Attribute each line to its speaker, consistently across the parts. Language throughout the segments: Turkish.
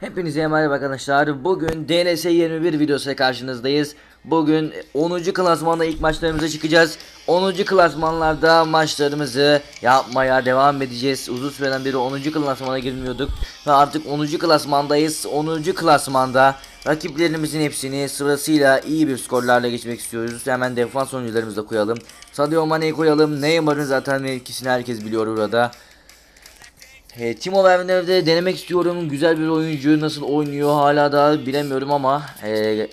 Speaker 1: Hepinize merhaba arkadaşlar. Bugün DNS 21 videosuyla karşınızdayız. Bugün 10. klasmanda ilk maçlarımıza çıkacağız. 10. klasmanlarda maçlarımızı yapmaya devam edeceğiz. Uzun süreden beri 10. klasmana girmiyorduk. Ve artık 10. klasmandayız. 10. klasmanda rakiplerimizin hepsini sırasıyla iyi bir skorlarla geçmek istiyoruz. Hemen defans oyuncularımızı da koyalım. Sadio Mane'yi koyalım. Neymar'ın zaten mevkisini herkes biliyor burada. He, Timo Werner'de denemek istiyorum. Güzel bir oyuncu. Nasıl oynuyor hala da bilemiyorum ama e,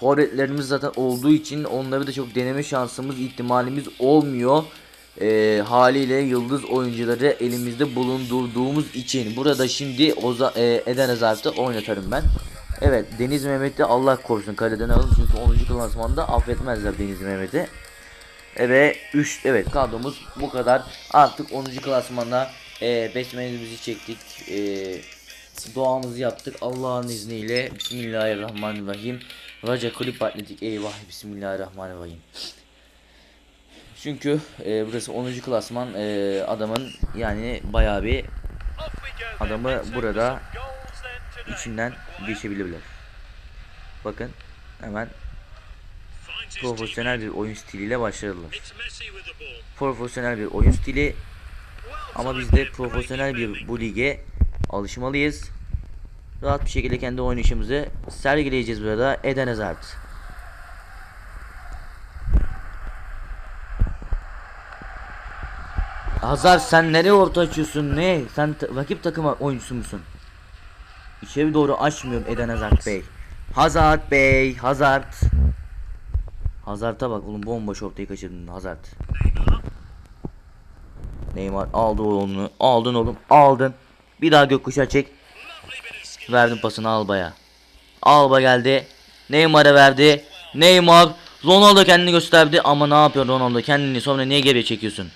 Speaker 1: forvetlerimiz zaten olduğu için onları da çok deneme şansımız, ihtimalimiz olmuyor. E, haliyle yıldız oyuncuları elimizde bulundurduğumuz için burada şimdi Oza, e, Eden Hazard'ı oynatırım ben. Evet Deniz Mehmet'i Allah korusun kaleden alın çünkü 10. klasmanda affetmezler Deniz Mehmet'i. Evet 3 evet kadromuz bu kadar. Artık 10. klasmana e, besmelemizi çektik. E, duamızı yaptık. Allah'ın izniyle Bismillahirrahmanirrahim. Raja Kulüp Atletik eyvah Bismillahirrahmanirrahim. Çünkü e, burası 10. klasman e, adamın yani bayağı bir adamı burada içinden geçebilirler. Bakın hemen profesyonel bir oyun stiliyle başladılar. Profesyonel bir oyun stili ama biz de profesyonel bir bu lige alışmalıyız. Rahat bir şekilde kendi oynayışımızı sergileyeceğiz burada. Eden Hazard. Hazard sen nereye orta açıyorsun ne? Sen rakip takıma oyuncusu musun? İçeri doğru açmıyorum Eden Hazard Bey. Hazard Bey, Hazard. Hazard'a bak oğlum bomboş ortayı kaçırdın Hazard. Neymar aldı onu. Aldın oğlum. Aldın. Bir daha gökkuşağı çek. Verdim pasını Alba'ya. Alba geldi. Neymar'a verdi. Neymar. Ronaldo kendini gösterdi ama ne yapıyor Ronaldo kendini sonra niye geriye çekiyorsun?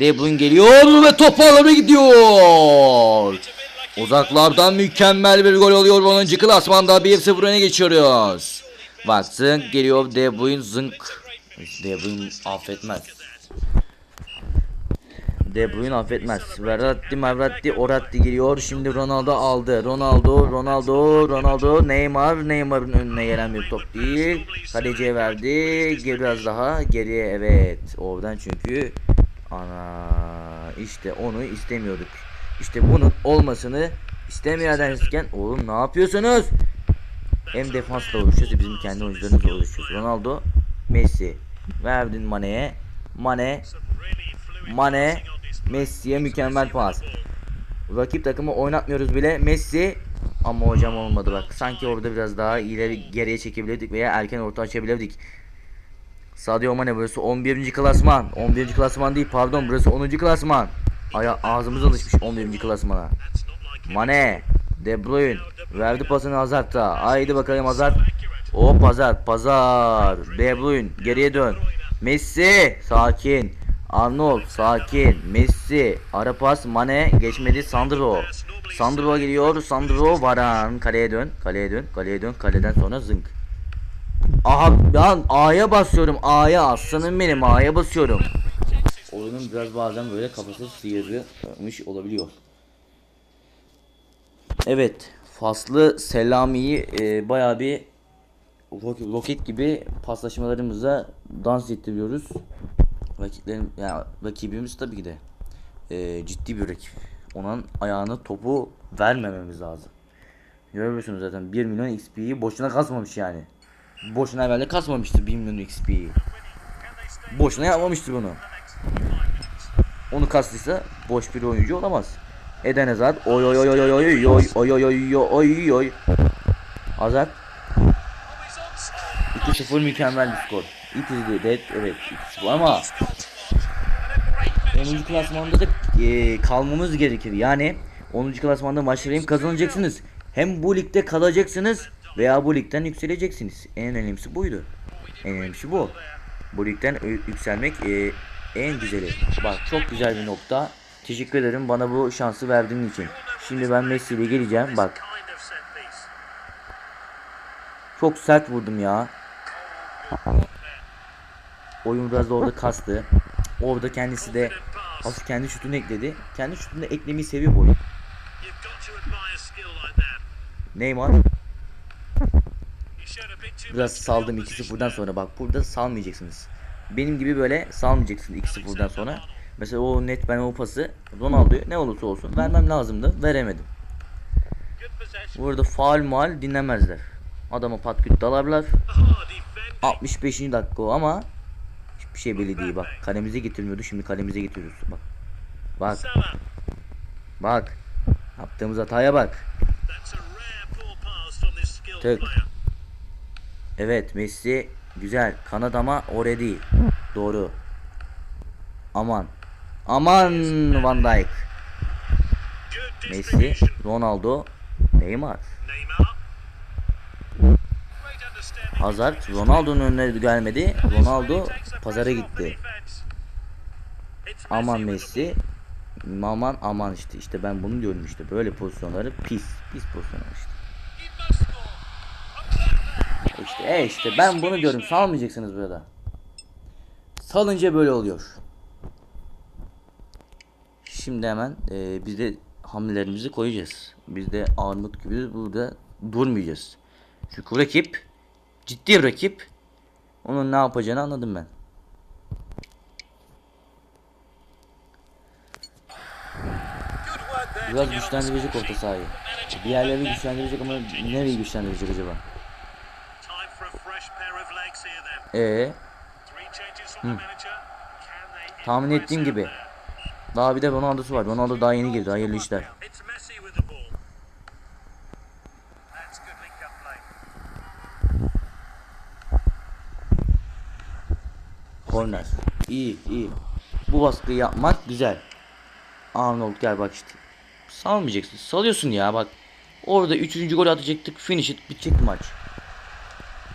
Speaker 1: De Bruyne geliyor ve top ağlara gidiyor. Uzaklardan mükemmel bir gol oluyor 10. klasmanda 1-0 öne geçiyoruz. Bak geliyor De Bruyne zınk. De Bruyne affetmez. De Bruyne affetmez. Verratti, Mavratti, Oratti geliyor. Şimdi Ronaldo aldı. Ronaldo, Ronaldo, Ronaldo, Neymar. Neymar'ın önüne gelen bir top değil. Kaleciye verdi. Biraz daha geriye evet. Oradan çünkü ana işte onu istemiyorduk. İşte bunun olmasını istemeyenlerken oğlum ne yapıyorsunuz? Hem defansla uğraşıyoruz bizim kendi oyuncularımızla uğraşıyoruz. Ronaldo, Messi. Verdin Mane'ye. Mane, Mane, Messi'ye mükemmel pas. Rakip takımı oynatmıyoruz bile. Messi ama hocam olmadı bak. Sanki orada biraz daha ileri geriye çekebilirdik veya erken orta açabilirdik. Sadio Mane burası 11. klasman. 11. klasman değil pardon burası 10. klasman. Aya ağzımız alışmış 11. klasmana. Mane, De Bruyne verdi pasını Hazard'a. Haydi bakalım Hazard. O pazar, pazar. De Bruyne geriye dön. Messi sakin. Arnold sakin. Messi ara pas Mane geçmedi Sandro. Sandro geliyor. Sandro Varan kaleye dön. Kaleye dön. Kaleye dön. Kaleden sonra zınk. Aha ben A'ya basıyorum. A'ya aslanım benim A'ya basıyorum. Oyunun biraz bazen böyle kafası sıyırmış olabiliyor. Evet. Faslı Selami'yi e, bayağı bir ro- roket gibi paslaşmalarımıza dans ettiriyoruz. Rakiplerim yani rakibimiz tabii ki de e, ciddi bir rakip. Onun ayağına topu vermememiz lazım. Görüyorsunuz zaten 1 milyon XP'yi boşuna kasmamış yani. Boşuna evvelde kasmamıştır 1 milyon XP'yi. Boşuna yapmamıştır bunu. Onu kastıysa boş bir oyuncu olamaz. Eden Hazard oy oy oy oy oy oy oy oy oy oy oy oy Hazard 2-0 mükemmel bir skor. It is dead evet 2-0 ama 10. klasmanda da e, kalmamız gerekir. Yani 10. klasmanda maçları kazanacaksınız hem bu ligde kalacaksınız veya bu ligden yükseleceksiniz. En önemlisi buydu. En önemlisi bu. Bu ligden yükselmek e, en güzeli. Bak çok güzel bir nokta. Teşekkür ederim bana bu şansı verdiğin için. Şimdi ben Messi ile geleceğim. Bak çok sert vurdum ya. Oyun biraz da orada kastı. Orada kendisi de hafif kendi şutunu ekledi. Kendi şutunu eklemeyi seviyor bu oyun. Neymar biraz saldım
Speaker 2: opposition
Speaker 1: 2-0'dan sonra bak burada salmayacaksınız. Benim gibi böyle salmayacaksınız 2-0'dan sonra. Mesela o net ben o pası Ronaldo'ya ne olursa olsun vermem lazımdı. Veremedim. Burada faal mal dinlemezler. Adama patküt dalarlar.
Speaker 2: Oh, defending.
Speaker 1: 65. dakika o ama hiçbir şey belli değil bak. Kalemize getirmiyordu şimdi kalemize getiriyoruz bak. Bak bak. Yaptığımız hataya bak.
Speaker 2: Player.
Speaker 1: Evet Messi güzel. Kanat ama oraya değil. Doğru. Aman. Aman Van Dijk. Messi. Ronaldo, Neymar.
Speaker 2: Neymar.
Speaker 1: Hazard Ronaldo'nun önüne gelmedi. Ronaldo pazara gitti. Aman Messi. Aman aman işte işte ben bunu diyorum işte böyle pozisyonları pis pis pozisyonlar işte. İşte e işte ben bunu diyorum salmayacaksınız burada. Salınca böyle oluyor. Şimdi hemen e, biz de hamlelerimizi koyacağız. Biz de armut gibi burada durmayacağız. Çünkü rakip ciddi rakip. Onun ne yapacağını anladım ben. Biraz güçlendirecek orta sahayı. Diğerleri güçlendirecek ama nereyi güçlendirecek acaba? Ee,
Speaker 2: they
Speaker 1: tahmin ettiğim gibi. Daha bir de Ronaldo'su var. Ronaldo daha yeni girdi. Hayırlı işler. Korner. İyi iyi. Bu baskıyı yapmak güzel. Arnold gel bak işte. Salmayacaksın. Salıyorsun ya bak. Orada 3. gol atacaktık. Finish it. Bitecekti maç.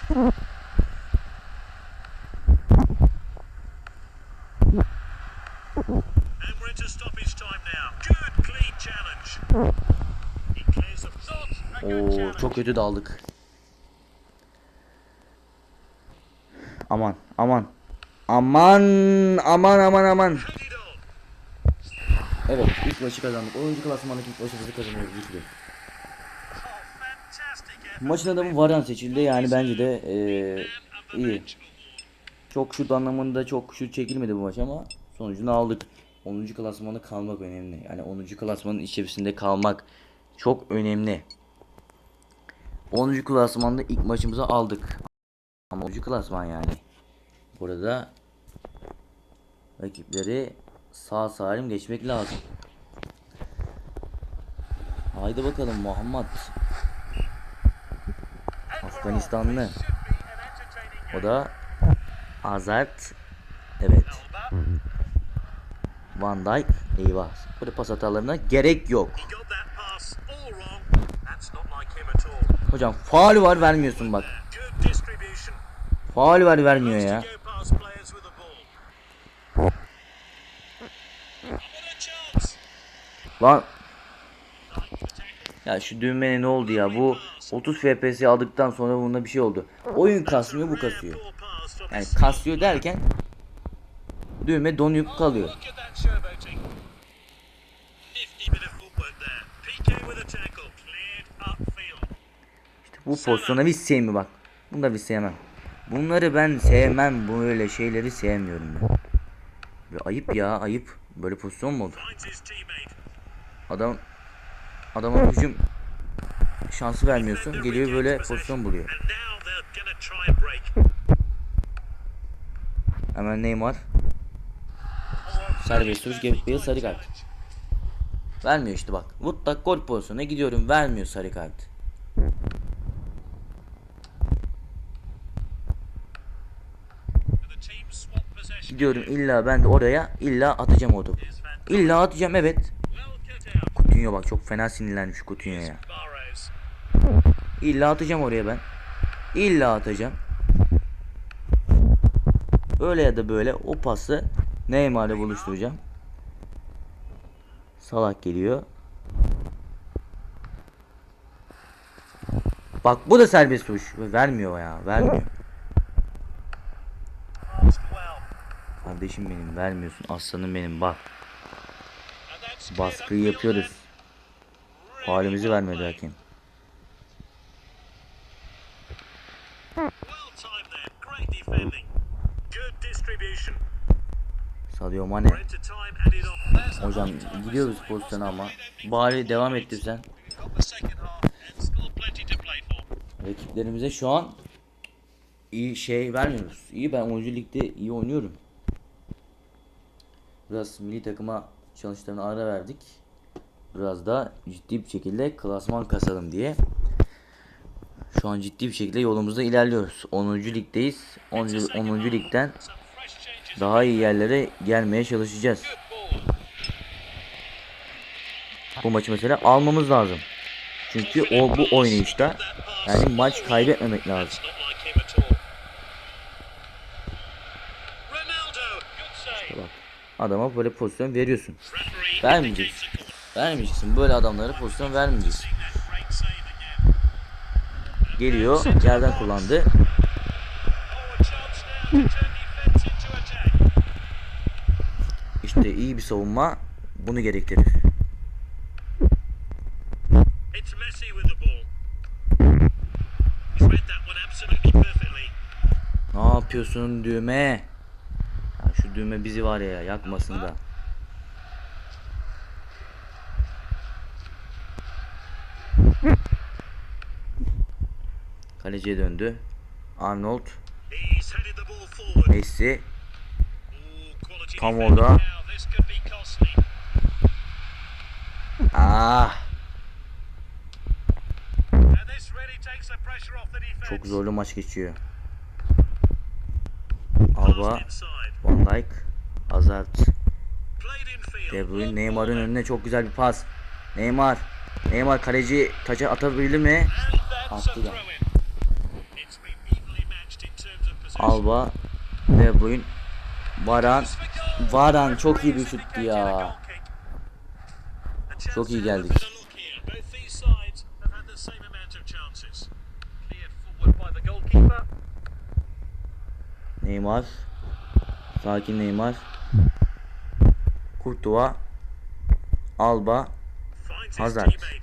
Speaker 2: And we're into stoppage
Speaker 1: Aman aman aman aman. Evet ilk maçı kazandık. 10. klasmandaki ilk maçımızı kazanıyoruz
Speaker 2: fantastic effort.
Speaker 1: Maçın adamı Varan seçildi yani bence de
Speaker 2: the
Speaker 1: iyi. Çok şut anlamında çok şut çekilmedi bu maç ama sonucunu aldık. 10. klasmanda kalmak önemli. Yani 10. klasmanın içerisinde kalmak çok önemli. 10. klasmanda ilk maçımızı aldık. Ama 10. klasman yani. Burada rakipleri sağ salim geçmek lazım. Haydi bakalım Muhammed. Afganistanlı. O da Hazard. Evet. Van Dijk. Eyvah. Böyle pas hatalarına gerek yok. Hocam faul var vermiyorsun bak. Faul var vermiyor ya. Lan. Ya şu düğmeye ne oldu ya? Bu 30 FPS aldıktan sonra bunda bir şey oldu. Oyun kasmıyor bu kasıyor. Yani kasıyor derken düğme donup kalıyor.
Speaker 2: Upfield.
Speaker 1: Bu pozisyonu hiç sevmiyorum bak. Bunu da bir sevmem. Bunları ben sevmem. Böyle şeyleri sevmiyorum ben. Ve ayıp ya ayıp. Böyle pozisyon mu olur? Adam adama hücum şansı vermiyorsun. Geliyor böyle pozisyon buluyor. Hemen Neymar. Serbest vuruş Bale sarı kart. Vermiyor işte bak. Mutlak gol pozisyonuna gidiyorum vermiyor sarı kart. Gidiyorum illa ben de oraya illa atacağım o topu. İlla atacağım evet. Coutinho bak çok fena sinirlenmiş Coutinho'ya.
Speaker 2: Barrows.
Speaker 1: İlla atacağım oraya ben. İlla atacağım. Öyle ya da böyle o pası Neymar'la buluşturacağım. Salak geliyor. Bak bu da serbest vuruş. Vermiyor ya. Vermiyor. Kardeşim benim vermiyorsun. Aslanım benim bak. Baskıyı yapıyoruz. Halimizi vermedi
Speaker 2: distribution.
Speaker 1: Sadio Mane. Hocam gidiyoruz pozisyona ama. Bari devam ettirsen. Rakiplerimize şu an iyi şey vermiyoruz. İyi ben oyuncu iyi oynuyorum. Biraz milli takıma çalıştığını ara verdik. Biraz da ciddi bir şekilde klasman kasalım diye. Şu an ciddi bir şekilde yolumuzda ilerliyoruz. 10. ligdeyiz. 10. 10. ligden daha iyi yerlere gelmeye çalışacağız. Bu maçı mesela almamız lazım. Çünkü o bu oynayışta yani maç kaybetmemek lazım. Adama böyle pozisyon veriyorsun. Vermeyeceksin. Vermeyeceksin. Böyle adamlara pozisyon vermeyeceksin. Geliyor. Yerden kullandı. İşte iyi bir savunma bunu gerektirir. Ne yapıyorsun düğme? Şu düğme bizi var ya yakmasın da. Kaleciye döndü. Arnold. Messi, Tam orada. ah çok zorlu maç geçiyor. Alba. Van Dijk, Hazard. De Bruyne, Neymar'ın önüne çok güzel bir pas. Neymar, Neymar kaleci taça atabilir mi? Attı da. Alba, De Bruyne, Varan. Varan çok iyi bir şuttu ya. Çok iyi geldik.
Speaker 2: Both.
Speaker 1: Neymar, sakin Neymar, Kurtuğa, Alba, Hazard.
Speaker 2: teammate.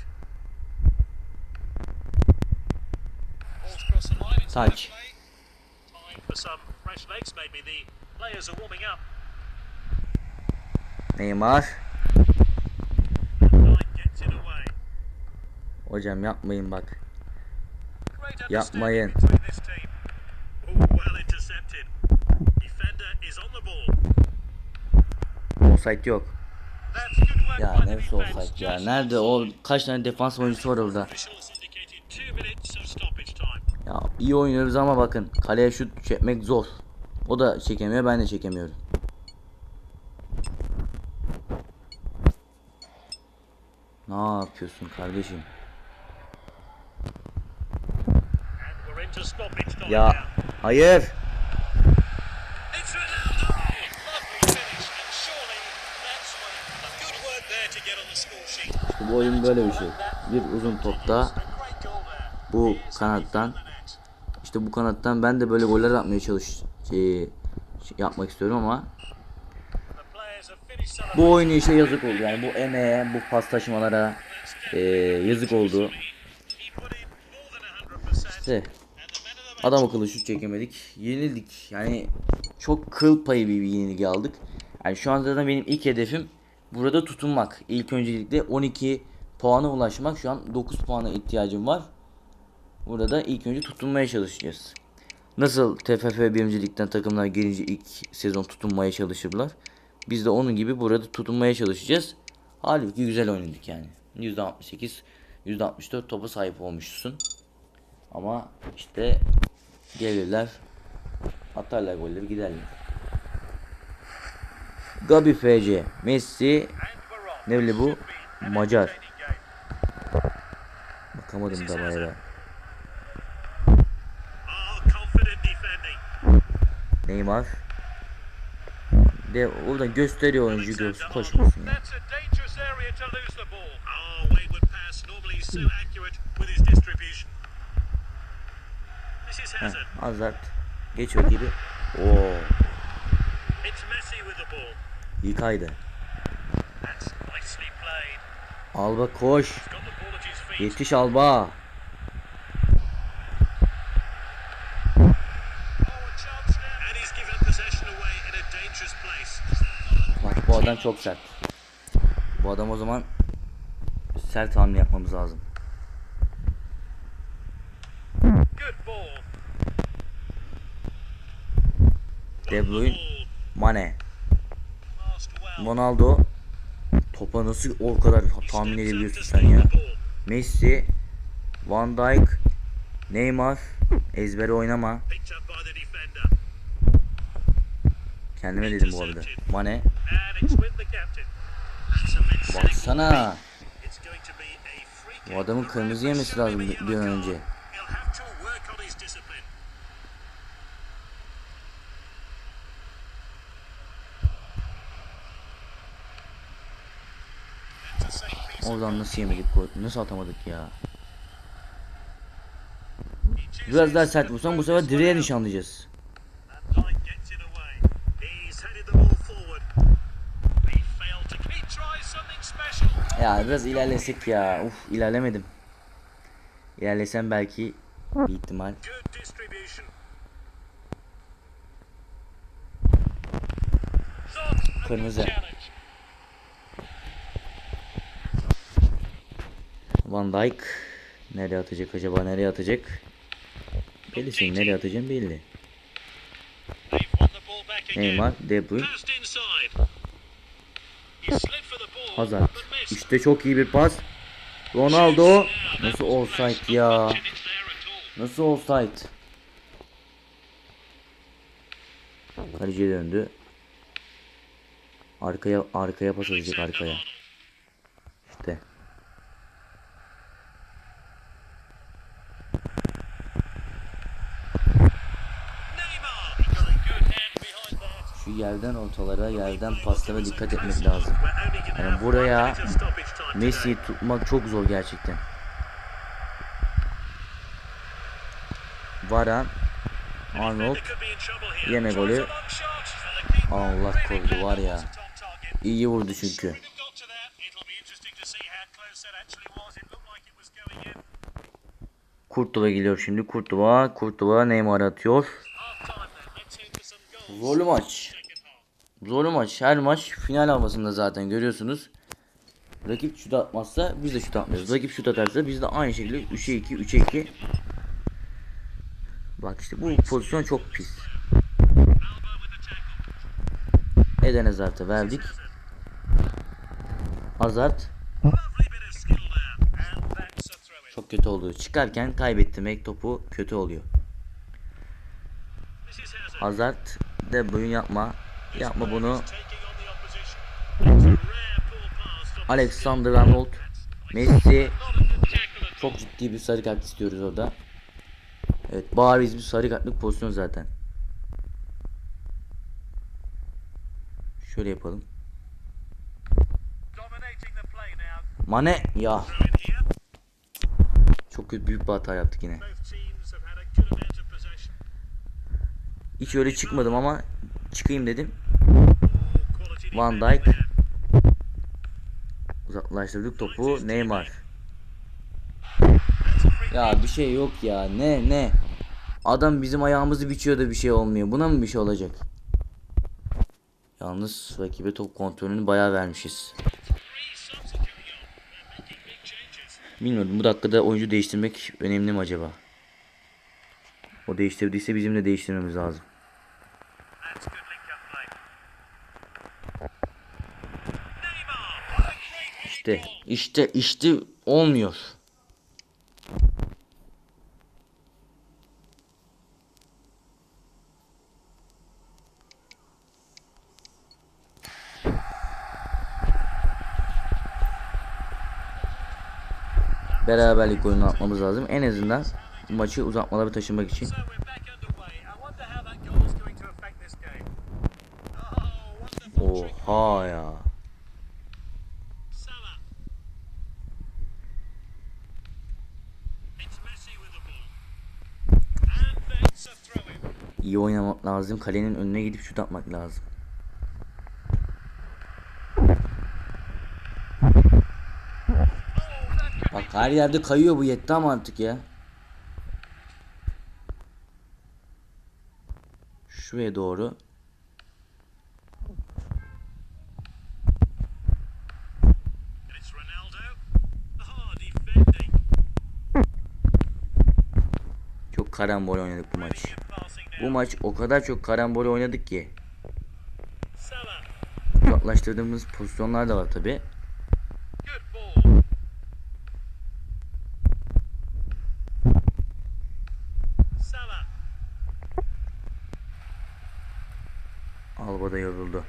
Speaker 2: Ball's crossed the line. It's
Speaker 1: Offside yok. Ya neresi offside ya? Nerede o kaç tane defans oyuncusu var orada? Ya iyi oynuyoruz ama bakın kaleye şut çekmek zor. O da çekemiyor ben de çekemiyorum. Ne yapıyorsun kardeşim? Ya hayır. Bu oyun böyle bir şey. Bir uzun topta bu kanattan işte bu kanattan ben de böyle goller atmaya çalış şey, şey yapmak istiyorum ama bu oyunu işe yazık oldu yani bu emeğe bu pas taşımalara eee, yazık oldu.
Speaker 2: He put in more than 100%.
Speaker 1: İşte adam akıllı şut çekemedik. Yenildik. Yani çok kıl payı bir yenilgi aldık. Yani şu an zaten benim ilk hedefim burada tutunmak. İlk öncelikle 12 puana ulaşmak. Şu an 9 puana ihtiyacım var. Burada ilk önce tutunmaya çalışacağız. Nasıl TFF birincilikten takımlar gelince ilk sezon tutunmaya çalışırlar. Biz de onun gibi burada tutunmaya çalışacağız. Halbuki güzel oynadık yani. %68, %64 topa sahip olmuşsun. Ama işte gelirler atarlar golleri giderler. Gabi FC, Messi, ne bile bu? Macar. Bakamadım da bayrağa. Neymar. De oradan gösteriyor oyuncu göz koşmasın ya.
Speaker 2: Hazard.
Speaker 1: Geçiyor gibi. Oo,
Speaker 2: Nicely played.
Speaker 1: Alba koş. Yetiş Alba. Bak bu adam çok sert. Bu adam o zaman sert hamle yapmamız lazım. De Bruyne, Mane. Ronaldo. Topa nasıl o kadar tahmin edebiliyorsun sen ya? Messi, Van Dijk, Neymar. Ezbere oynama. Kendime dedim bu arada. Mane. Baksana. Bu adamın kırmızı yemesi lazım bir an önce. Oradan nasıl yemedik? Nasıl atamadık ya? Biraz daha sert vursam bu sefer direğe nişanlayacağız. Ya biraz ilerlesek ya. Uf ilerlemedim. İlerlesem belki bir ihtimal. Kırmızı. Van Dijk nereye atacak acaba nereye atacak? Belli senin nereye atacağım belli. Neymar, De Bruyne, Hazard. İşte çok iyi bir pas. Ronaldo nasıl offside ya? Nasıl offside? Kaleciye döndü. Arkaya arkaya pas atacak arkaya. Şu yerden ortalara, yerden paslara dikkat etmek lazım. Yani buraya. Messi'yi tutmak çok zor gerçekten. Varan, Arnold
Speaker 2: Tries
Speaker 1: golü. Allah korudu var ya. iyi vurdu çünkü. Kurtuva geliyor şimdi. Kurtuva, Kurtuva Neymar atıyor. Zorlu maç. Zorlu maç. Her maç final havasında zaten görüyorsunuz. Rakip şut atmazsa biz de şut atmıyoruz. Rakip şut atarsa biz de aynı şekilde 3'e 2, 3'e 2. Bak işte bu pozisyon çok pis. Eden Hazard'a verdik. Hazard çok kötü oldu. Çıkarken kaybettirmek topu kötü oluyor.
Speaker 2: Hazard.
Speaker 1: De Bruyne yapma. Yapma bunu. Alexander Arnold, Messi çok ciddi bir sarı kart istiyoruz orada. Evet bariz bir sarı kartlık pozisyon zaten. Şöyle yapalım. Mane ya çok kötü büyük bir hata yaptık yine. Hiç öyle çıkmadım ama çıkayım dedim. Van Dijk. Uzaklaştırdık topu Neymar. Ya bir şey yok ya ne ne. Adam bizim ayağımızı biçiyor da bir şey olmuyor. Buna mı bir şey olacak? Yalnız rakibe top kontrolünü bayağı vermişiz. Bilmiyorum bu dakikada oyuncu değiştirmek önemli mi acaba? O değiştirdiyse bizim de değiştirmemiz lazım. İşte işte işte olmuyor. Beraberlik oyunu atmamız lazım. En azından maçı uzatmalara taşımak için. Lazım. Kalenin önüne gidip şut atmak lazım. Bak her yerde kayıyor bu yetti ama artık ya. Şuraya doğru. Çok karambol oynadık bu maç. Bu maç o kadar çok karambol oynadık ki. Uzaklaştırdığımız pozisyonlar da var tabi. Alba da yoruldu.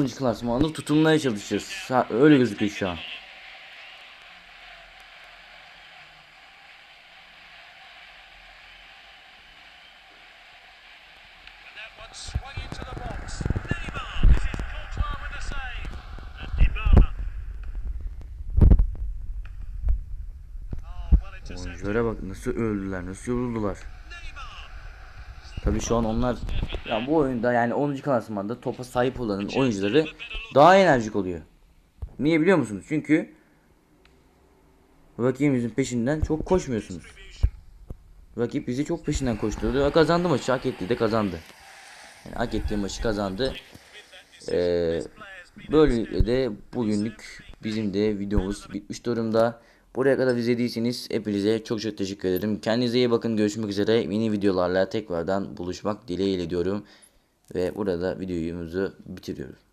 Speaker 1: 10. klasmanda tutunmaya. Ha, Öyle gözüküyor şu an. Oyunculara bak nasıl öldüler, nasıl yoruldular. Tabii şu an onlar ya bu oyunda yani 10. klasmanda topa sahip olanın oyuncuları daha enerjik oluyor. Niye biliyor musunuz? Çünkü rakibimizin peşinden çok koşmuyorsunuz. Rakip bizi çok peşinden koşturdu ve kazandı maçı. Hak ettiği de kazandı. Yani hak ettiği maçı kazandı. Ee, böylelikle de bugünlük bizim de videomuz bitmiş durumda. Buraya kadar izlediyseniz hepinize çok çok teşekkür ederim. Kendinize iyi bakın. Görüşmek üzere. Yeni videolarla tekrardan buluşmak dileğiyle diyorum. Ve burada videomuzu bitiriyoruz.